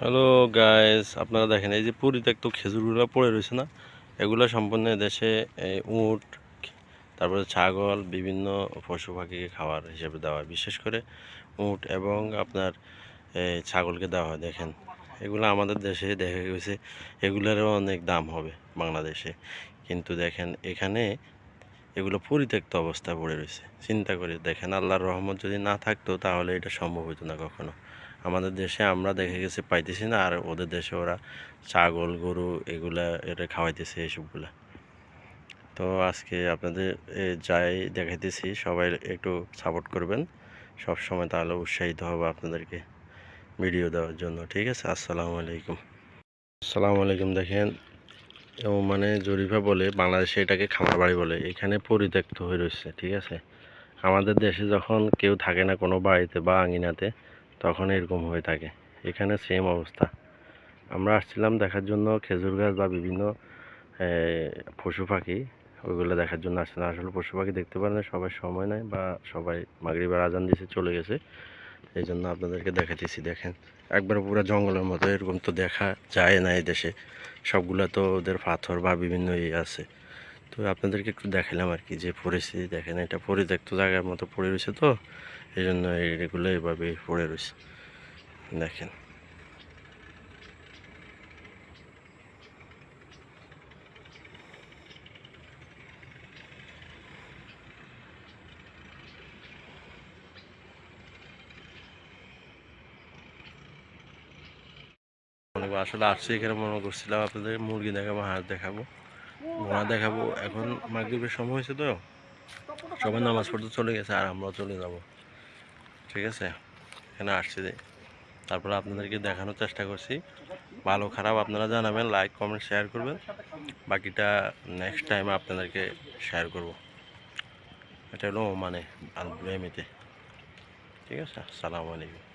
Hello guys আপনারা দেখেন, এই যে পরিত্যক্ত খেজুরগুলো পড়ে রয়েছে না? এগুলো সম্পূর্ণ দেশে উট, তারপরে ছাগল, বিভিন্ন পশু পাখিকে খাবার হিসেবে দেওয়া হয়। বিশেষ করে উট এবং আপনার ছাগলকে দেওয়া হয়, দেখেন। এগুলো আমাদের দেশে দেখা গেছে, এগুলোরও অনেক দাম হবে বাংলাদেশে। কিন্তু দেখেন, এখানে এগুলো পরিত্যক্ত অবস্থায় পড়ে রয়েছে। চিন্তা করে দেখেন, আল্লাহর রহমত যদি না থাকতো, তাহলে এটা সম্ভব হতো না কখনো। আমাদের দেশে আমরা দেখে গেছি পাইতেছি না, আর ওদের দেশে ওরা ছাগল, গরু এগুলা এটা খাওয়াইতেছে এসবগুলা তো আজকে আপনাদের যাই দেখাইতেছি, সবাই একটু সাপোর্ট করবেন। সব সময় তাহলে উৎসাহিত হবে আপনাদেরকে ভিডিও দেওয়ার জন্য, ঠিক আছে? আসসালামু আলাইকুম। আসসালামু আলাইকুম, দেখেন। ও মানে জরিফা বলে, বাংলাদেশে এটাকে খামার বাড়ি বলে, এখানে পরিত্যক্ত হয়ে রয়েছে, ঠিক আছে? আমাদের দেশে যখন কেউ থাকে না কোনো বাড়িতে বা আঙিনাতে তখন এরকম হয়ে থাকে। এখানে সেম অবস্থা। আমরা আসছিলাম দেখার জন্য খেজুর গাছ বা বিভিন্ন পশু পাখি, ওইগুলো দেখার জন্য আসছিলাম। আসলে পশু পাখি দেখতে পারে না সবাই সময় নেয় বা সবাই মাগরিবার আজান দিয়েছে, চলে গেছে। এই জন্য আপনাদেরকে দেখাতেছি, দেখেন। একবার পুরো জঙ্গলের মতো, এরকম তো দেখা যায় না এই দেশে। সবগুলো তো ওদের পাথর বা বিভিন্ন ইয়ে আছে। তো আপনাদেরকে একটু দেখালাম আর কি, যে পরিস্থিতি দেখেন, এটা পরিত্যক্ত জায়গার মতো পড়ে রয়েছে তো এই জন্য এগুলো এভাবে পড়ে রয়েছে। দেখেন। আসলে আসছি এখানে মনে করছিলাম আপনাদের মুরগি দেখাবো, হাঁস দেখাবো। ঘোড়া দেখাবো। এখন মাগরীবের সময় হয়েছে তো। সবাই নামাজ পড়তে চলে গেছে আর আমরাও চলে যাব। ঠিক আছে? এখানে আসছি। যে তারপরে আপনাদেরকে দেখানোর চেষ্টা করছি। ভালো, খারাপ আপনারা জানাবেন লাইক কমেন্ট শেয়ার করবেন। বাকিটা নেক্সট টাইম আপনাদেরকে শেয়ার করব। এটা হলো মানে আলবেমিতে ঠিক আছে? আসসালামু আলাইকুম।